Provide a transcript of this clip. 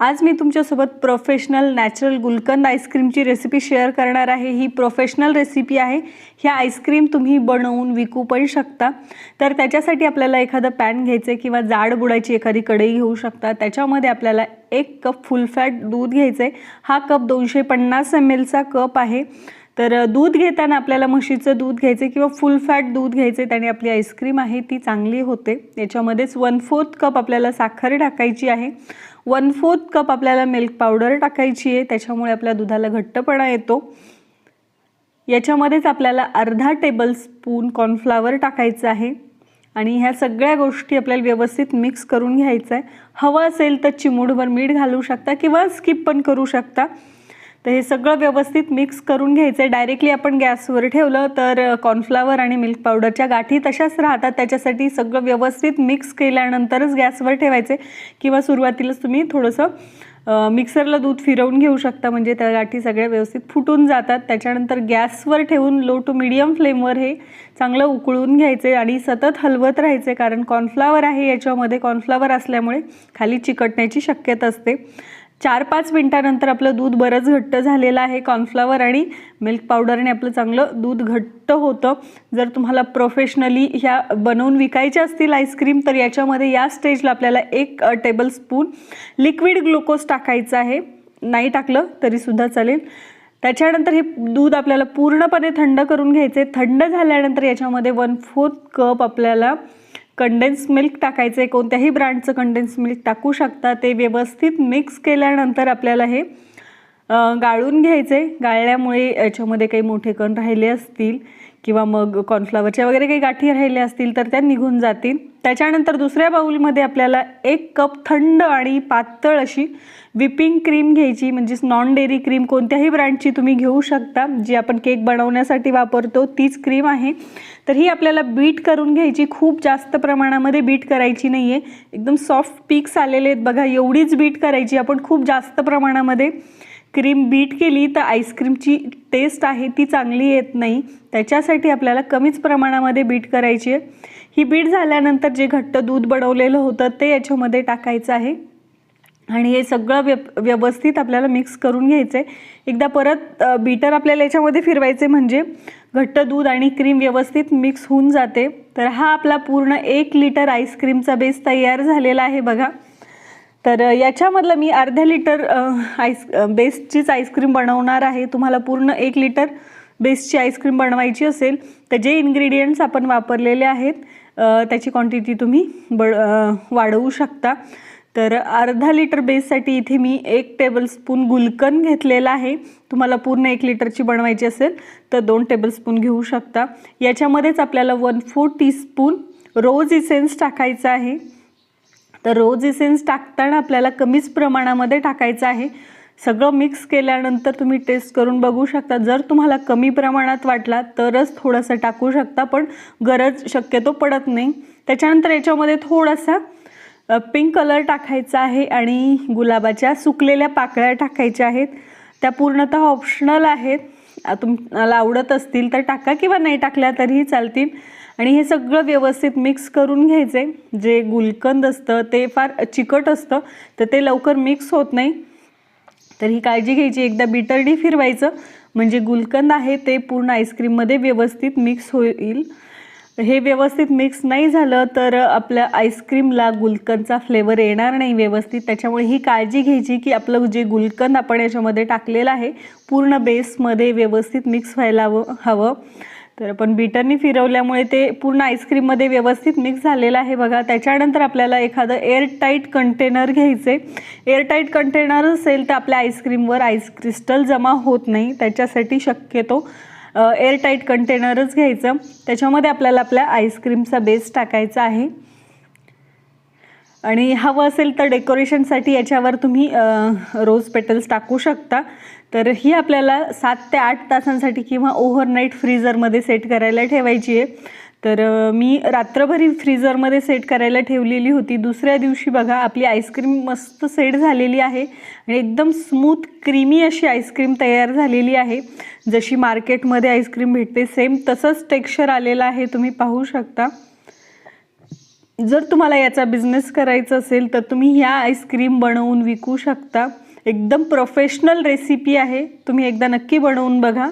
आज मी तुमच्यासोबत प्रोफेशनल नॅचरल गुलकंद आईस्क्रीमची रेसिपी शेअर करणार आहे. ही प्रोफेशनल रेसिपी आहे. ह्या आईस्क्रीम तुम्ही बनवून विकू पण शकता. तर त्याच्यासाठी आपल्याला एखादं पॅन घ्यायचं आहे किंवा जाड बुडाची एखादी कढई घेऊ शकता. त्याच्यामध्ये आपल्याला एक कप फुल फॅट दूध घ्यायचं आहे हा कप दोनशे पन्नास एम एलचा कप आहे. तर दूध घेताना आपल्याला म्हशीचं दूध घ्यायचं किंवा फुल फॅट दूध घ्यायचे त्याने आपली आईस्क्रीम आहे ती चांगली होते. याच्यामध्येच वन फोर्थ कप आपल्याला साखर टाकायची आहे. वन फोर्थ कप आपल्याला मिल्क पावडर टाकायची आहे. त्याच्यामुळे आपल्या दुधाला घट्टपणा येतो. याच्यामध्येच आपल्याला अर्धा टेबल स्पून कॉर्नफ्लावर टाकायचं आहे. आणि ह्या सगळ्या गोष्टी आपल्याला व्यवस्थित मिक्स करून घ्यायचं आहे. हवं असेल तर चिमूडभर मीठ घालू शकता किंवा स्किप पण करू शकता. तर हे सगळं व्यवस्थित मिक्स करून घ्यायचं आहे डायरेक्टली आपण गॅसवर ठेवलं तर कॉर्नफ्लावर आणि मिल्क पावडरच्या गाठी तशाच राहतात. त्याच्यासाठी सगळं व्यवस्थित मिक्स केल्यानंतरच गॅसवर ठेवायचे किंवा सुरुवातीलाच तुम्ही थोडंसं मिक्सरला दूध फिरवून घेऊ शकता. म्हणजे त्या गाठी सगळ्या व्यवस्थित फुटून जातात. त्याच्यानंतर गॅसवर ठेवून लो टू मिडियम फ्लेमवर हे चांगलं उकळून घ्यायचे आणि सतत हलवत राहायचे कारण कॉर्नफ्लावर आहे याच्यामध्ये. कॉर्नफ्लावर असल्यामुळे खाली चिकटण्याची शक्यता असते. चार पाच मिनटानंतर आपलं दूध बरंच घट्ट झालेलं आहे कॉर्नफ्लावर आणि मिल्क पावडरने आपलं चांगलं दूध घट्ट होतं. जर तुम्हाला प्रोफेशनली ह्या बनवून विकायच्या असतील आईस्क्रीम तर याच्यामध्ये या स्टेजला आपल्याला एक टेबल स्पून लिक्विड ग्लुकोज टाकायचं आहे. नाही टाकलं तरीसुद्धा चालेल. त्याच्यानंतर हे दूध आपल्याला पूर्णपणे थंड करून घ्यायचे आहे. थंड झाल्यानंतर याच्यामध्ये वन फोर्थ कप आपल्याला कंडेन्स मिल्क टाकायचं आहे कोणत्याही ब्रँडचं कंडेन्स मिल्क टाकू शकता. ते व्यवस्थित मिक्स केल्यानंतर आपल्याला हे गाळून घ्यायचे गाळल्यामुळे याच्यामध्ये काही मोठे कण राहिले असतील. किंवा मग कॉर्नफ्लॉवरच्या वगैरे काही गाठी राहिल्या असतील तर त्या निघून जातील. त्याच्यानंतर दुसऱ्या बाउलमध्ये आपल्याला एक कप थंड आणि पातळ अशी विपिंग क्रीम घ्यायची म्हणजेच नॉन डेअरी क्रीम कोणत्याही ब्रँडची तुम्ही घेऊ शकता जी आपण केक बनवण्यासाठी वापरतो तीच क्रीम आहे. तर ही आपल्याला बीट करून घ्यायची खूप जास्त प्रमाणामध्ये बीट करायची नाही आहे एकदम सॉफ्ट पीक्स आलेले आहेत बघा एवढीच बीट करायची आपण खूप जास्त प्रमाणामध्ये क्रीम बीट केली तर आईस्क्रीमची टेस्ट आहे ती चांगली येत नाही. त्याच्यासाठी आपल्याला कमीच प्रमाणामध्ये बीट करायची आहे. ही बीट झाल्यानंतर जे घट्ट दूध बनवलेलं होतं ते याच्यामध्ये टाकायचं आहे. आणि हे सगळं व्य व्यवस्थित आपल्याला मिक्स करून घ्यायचं आहे एकदा परत बीटर आपल्याला याच्यामध्ये फिरवायचे म्हणजे घट्ट दूध आणि क्रीम व्यवस्थित मिक्स होऊन जाते. तर हा आपला पूर्ण एक लिटर आईस्क्रीमचा बेस तयार झालेला आहे बघा. तर याच्यामधलं मी अर्ध्या लिटर आईस बेस्टचीच बेसचीच आईस्क्रीम बनवणार आहे. तुम्हाला पूर्ण एक लिटर बेसची आईस्क्रीम बनवायची असेल तर जे इन्ग्रेडियंट्स आपण वापरलेले आहेत त्याची क्वांटिटी तुम्ही ब वाढवू शकता. तर अर्धा लिटर बेससाठी इथे मी एक टेबलस्पून गुलकन घेतलेला आहे. तुम्हाला पूर्ण एक लिटरची बनवायची असेल तर दोन टेबलस्पून घेऊ शकता. याच्यामध्येच आपल्याला one four teaspoon rose essence टाकायचा आहे. तर रोज इसेन्स टाकताना आपल्याला कमीच प्रमाणामध्ये टाकायचं आहे. सगळं मिक्स केल्यानंतर तुम्ही टेस्ट करून बघू शकता. जर तुम्हाला कमी प्रमाणात वाटला तरच थोडंसं टाकू शकता पण गरज शक्यतो पडत नाही. त्याच्यानंतर याच्यामध्ये थोडासा पिंक कलर टाकायचा आहे आणि गुलाबाच्या सुकलेल्या पाकळ्या टाकायच्या आहेत. त्या पूर्णतः ऑप्शनल आहेत. तुम्हाला आवडत असतील तर टाका किंवा नाही टाकल्या तरीही चालतील. आणि हे सगळं व्यवस्थित मिक्स करून घ्यायचे. जे गुलकंद असतं ते फार चिकट असतं तर ते लवकर मिक्स होत नाही. तर ही काळजी घ्यायची. एकदा बिटरडी फिरवायचं. म्हणजे गुलकंद आहे ते पूर्ण आईस्क्रीममध्ये व्यवस्थित मिक्स होईल. हे व्यवस्थित मिक्स नाही झालं तर आपल्या आईस्क्रीमला गुलकंदचा फ्लेवर येणार नाही व्यवस्थित. त्याच्यामुळे ही काळजी घ्यायची की आपलं जे गुलकंद आपण याच्यामध्ये टाकलेलं आहे पूर्ण बेसमध्ये व्यवस्थित मिक्स व्हायला हवं हवं. तर पण बीटरनी फिरवल्यामुळे ते पूर्ण आईस्क्रीममध्ये व्यवस्थित मिक्स झालेलं आहे बघा. त्याच्यानंतर आपल्याला एखादं एअरटाईट कंटेनर घ्यायचे एअरटाईट कंटेनर असेल तर आपल्या आईस्क्रीमवर आईस क्रिस्टल जमा होत नाही. त्याच्यासाठी शक्यतो एअरटाईट कंटेनरच घ्यायचं. त्याच्यामध्ये आपल्याला आपल्या आईस्क्रीमचा बेस टाकायचा आहे. आणि हवं असेल तर डेकोरेशनसाठी याच्यावर तुम्ही रोज पेटल्स टाकू शकता. तर ही आपल्याला सात ते आठ तासांसाठी किंवा ओव्हरनाईट फ्रीझरमध्ये सेट करायला ठेवायची आहे. तर मी रात्रभरी फ्रीझरमध्ये सेट करायला ठेवलेली होती. दुसऱ्या दिवशी बघा आपली आईस्क्रीम मस्त सेट झालेली आहे. आणि एकदम स्मूथ क्रीमी अशी आईस्क्रीम तयार झालेली आहे. जशी मार्केटमध्ये आईस्क्रीम भेटते सेम तसंच टेक्स्चर आलेलं आहे तुम्ही पाहू शकता. जर तुम्हाला याचा बिझनेस करायचा असेल तर तुम्ही ह्या आईस्क्रीम बनवून विकू शकता. एकदम प्रोफेशनल रेसिपी आहे. तुम्ही एकदा नक्की बनवून बघा.